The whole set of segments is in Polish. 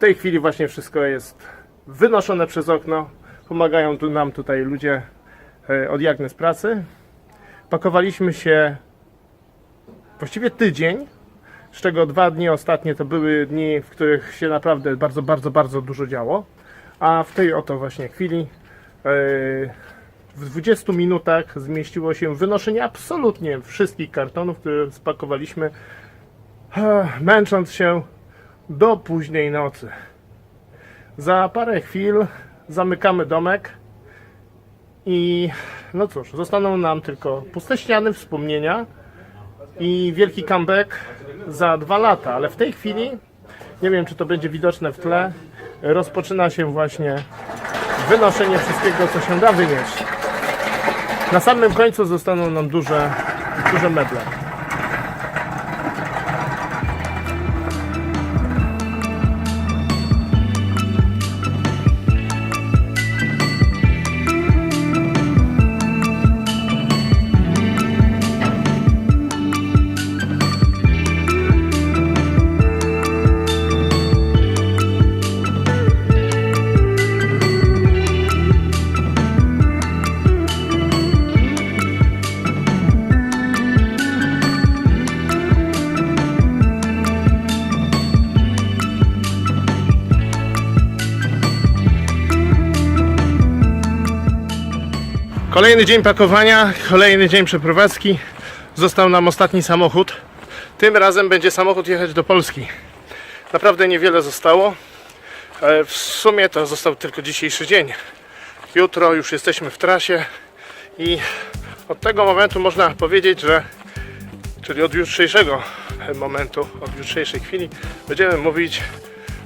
tej chwili właśnie wszystko jest wynoszone przez okno. Pomagają tu nam tutaj ludzie e, od Jagny z pracy. Pakowaliśmy się właściwie tydzień, z czego dwa dni ostatnie to były dni, w których się naprawdę bardzo, bardzo, bardzo dużo działo. A w tej oto właśnie chwili e, w 20 minutach zmieściło się wynoszenie absolutnie wszystkich kartonów, które spakowaliśmy, e, męcząc się do późnej nocy. Za parę chwil zamykamy domek i no cóż, zostaną nam tylko puste ściany, wspomnienia i wielki comeback za dwa lata, ale w tej chwili, nie wiem czy to będzie widoczne w tle, rozpoczyna się właśnie wynoszenie wszystkiego, co się da wynieść. Na samym końcu zostaną nam duże, duże meble. Kolejny dzień pakowania, kolejny dzień przeprowadzki. Został nam ostatni samochód. Tym razem będzie samochód jechać do Polski. Naprawdę niewiele zostało. W sumie to został tylko dzisiejszy dzień. Jutro już jesteśmy w trasie i od tego momentu można powiedzieć, że czyli od jutrzejszego momentu, od jutrzejszej chwili będziemy mówić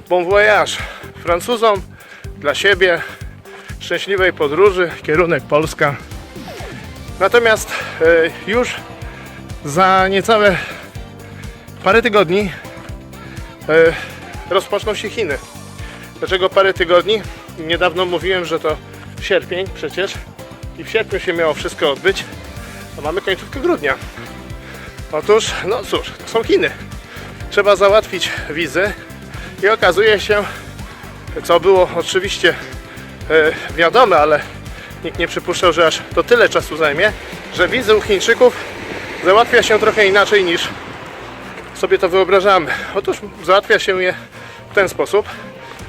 bon voyage Francuzom, dla siebie, szczęśliwej podróży, kierunek Polska. Natomiast e, już za niecałe parę tygodni e, rozpoczną się Chiny. Dlaczego parę tygodni? Niedawno mówiłem, że to sierpień przecież i w sierpniu się miało wszystko odbyć, a mamy końcówkę grudnia. Otóż, no cóż, to są Chiny. Trzeba załatwić wizy i okazuje się, co było oczywiście e, wiadome, ale nikt nie przypuszczał, że aż to tyle czasu zajmie, że wizy u Chińczyków załatwia się trochę inaczej niż sobie to wyobrażamy. Otóż załatwia się je w ten sposób,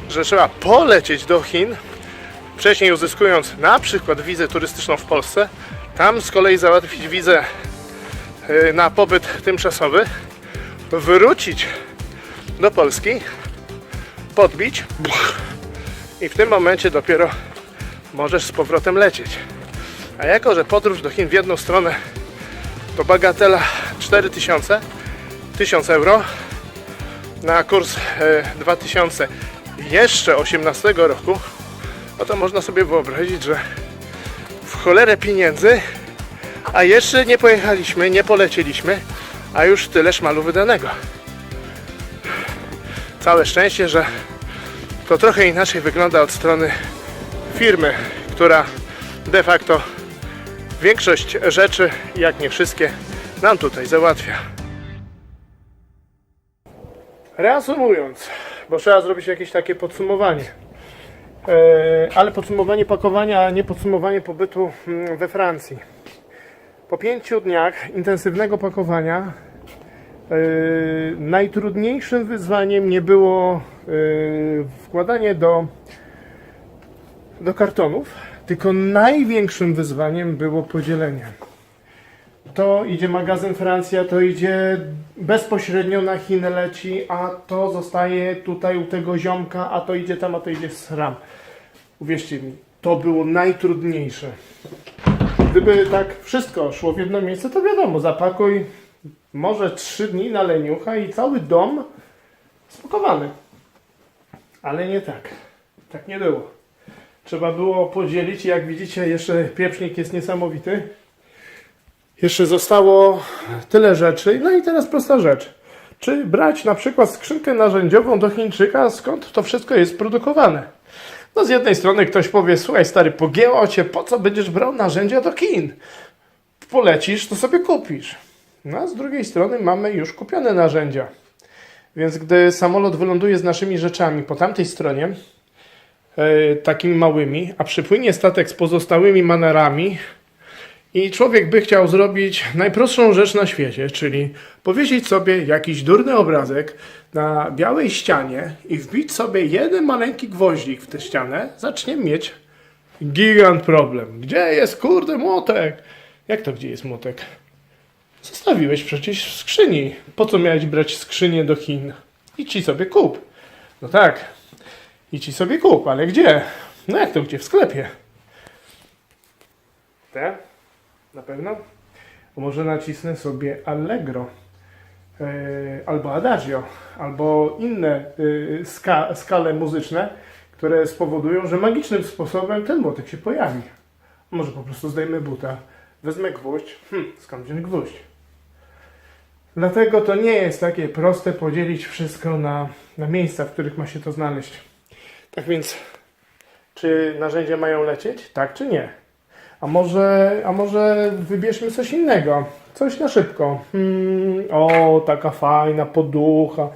że trzeba polecieć do Chin, wcześniej uzyskując na przykład wizę turystyczną w Polsce, tam z kolei załatwić wizę e, na pobyt tymczasowy, wrócić do Polski, podbić i w tym momencie dopiero możesz z powrotem lecieć. A jako, że podróż do Chin w jedną stronę to bagatela 4000, 1000 euro na kurs e, 2000 jeszcze 18 roku, no to można sobie wyobrazić, że w cholerę pieniędzy, a jeszcze nie pojechaliśmy, nie polecieliśmy, a już tyle szmalu wydanego. Całe szczęście, że to trochę inaczej wygląda od strony firmy, która de facto większość rzeczy, jak nie wszystkie, nam tutaj załatwia. Reasumując, bo trzeba zrobić jakieś takie podsumowanie. E, ale podsumowanie pakowania, a nie podsumowanie pobytu mm, we Francji. Po pięciu dniach intensywnego pakowania e, najtrudniejszym wyzwaniem nie było wkładanie do, do kartonów, tylko największym wyzwaniem było podzielenie. To idzie magazyn Francja, to idzie bezpośrednio na Chiny leci, a to zostaje tutaj u tego ziomka, a to idzie tam, a to idzie sram. Uwierzcie mi, to było najtrudniejsze. Gdyby tak wszystko szło w jedno miejsce, to wiadomo, zapakuj może trzy dni na leniucha i cały dom spakowany. Ale nie tak. Tak nie było. Trzeba było podzielić jak widzicie jeszcze pieprznik jest niesamowity. Jeszcze zostało tyle rzeczy. No i teraz prosta rzecz. Czy brać na przykład skrzynkę narzędziową do Chińczyka, skąd to wszystko jest produkowane? No z jednej strony ktoś powie, słuchaj stary, pogięło cię, po co będziesz brał narzędzia do Chin? Polecisz, to sobie kupisz. No a z drugiej strony mamy już kupione narzędzia. Więc gdy samolot wyląduje z naszymi rzeczami po tamtej stronie, e, takimi małymi, a przypłynie statek z pozostałymi manerami i człowiek by chciał zrobić najprostszą rzecz na świecie, czyli powiesić sobie jakiś durny obrazek na białej ścianie i wbić sobie jeden maleńki gwoździk w tę ścianę, zacznie mieć gigant problem. Gdzie jest kurde młotek? Jak to gdzie jest młotek? Zostawiłeś przecież w skrzyni. Po co miałeś brać skrzynię do Chin? Idź ci sobie kup. No tak. Idź ci sobie kup, ale gdzie? No jak to gdzie? W sklepie. Te? Na pewno? Może nacisnę sobie Allegro. Yy, albo Adagio, albo inne yy, ska, skale muzyczne, które spowodują, że magicznym sposobem ten młotek się pojawi. Może po prostu zdejmę buta, wezmę gwóźdź. Hm, skąd wziąć gwóźdź? Dlatego to nie jest takie proste podzielić wszystko na, na miejsca, w których ma się to znaleźć. Tak więc, czy narzędzia mają lecieć? Tak czy nie? A może, a może wybierzmy coś innego? Coś na szybko. Hmm, o, taka fajna poducha.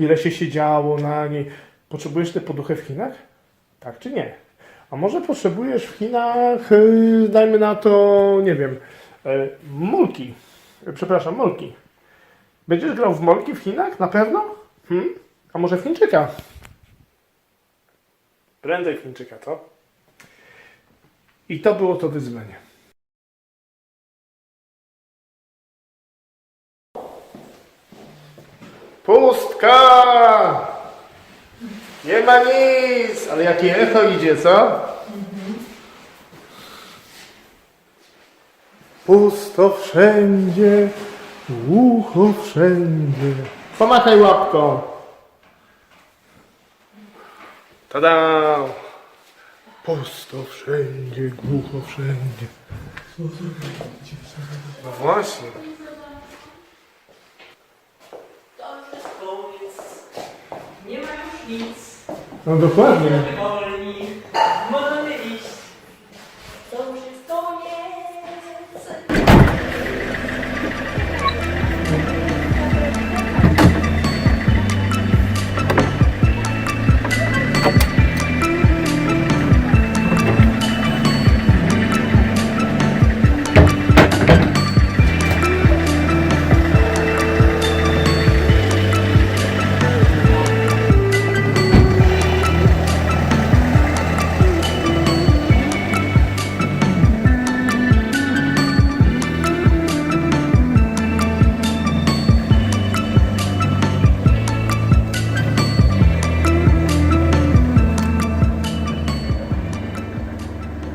Ile się siedziało na niej. Potrzebujesz tę poduchę w Chinach? Tak czy nie? A może potrzebujesz w Chinach, yy, dajmy na to, nie wiem, yy, mulki. Yy, Przepraszam, molki. Będziesz grał w molki w Chinach? Na pewno? Hmm? A może w Chińczyka? Prędzej w Chińczyka, co? I to było to wyzwanie. Pustka! Nie ma nic! Ale jakie echo idzie, co? Pusto wszędzie, głucho wszędzie. Pomachaj łapką. Tada! Pusto wszędzie, głucho wszędzie. No właśnie. To już jest koniec. Nie ma już nic. No dokładnie.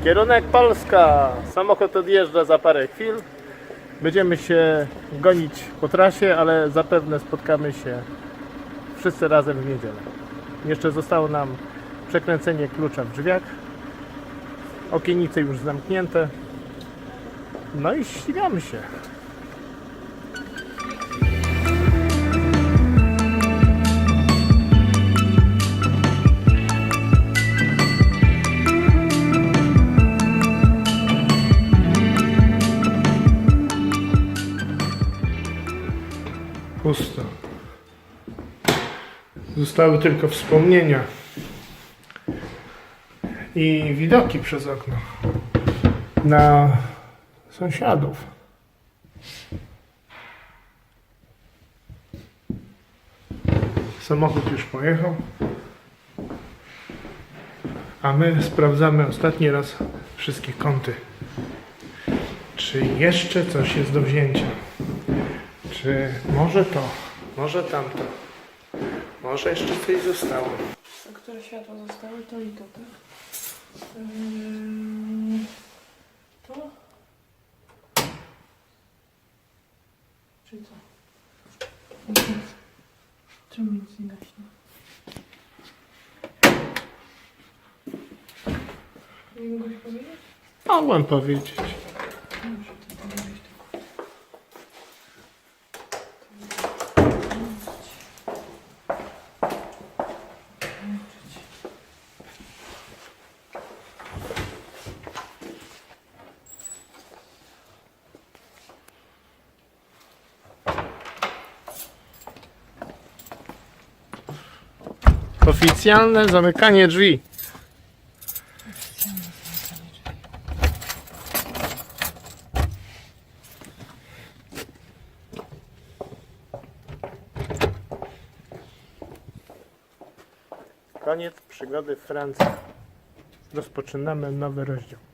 Kierunek Polska. Samochód odjeżdża za parę chwil. Będziemy się gonić po trasie, ale zapewne spotkamy się wszyscy razem w niedzielę. Jeszcze zostało nam przekręcenie klucza w drzwiach. Okienice już zamknięte. No i ścigamy się. Zostały tylko wspomnienia i widoki przez okno na sąsiadów. Samochód już pojechał, a my sprawdzamy ostatni raz wszystkie kąty. Czy jeszcze coś jest do wzięcia? Czy może to, może tamto, może jeszcze coś zostało. A które światła zostały, to i to, tak? Ym, to? Czy co? Czemu nic nie gaśnie? Nie mogłeś powiedzieć? Mogłem powiedzieć. Oficjalne zamykanie drzwi. Koniec przygody Francji. Rozpoczynamy nowy rozdział.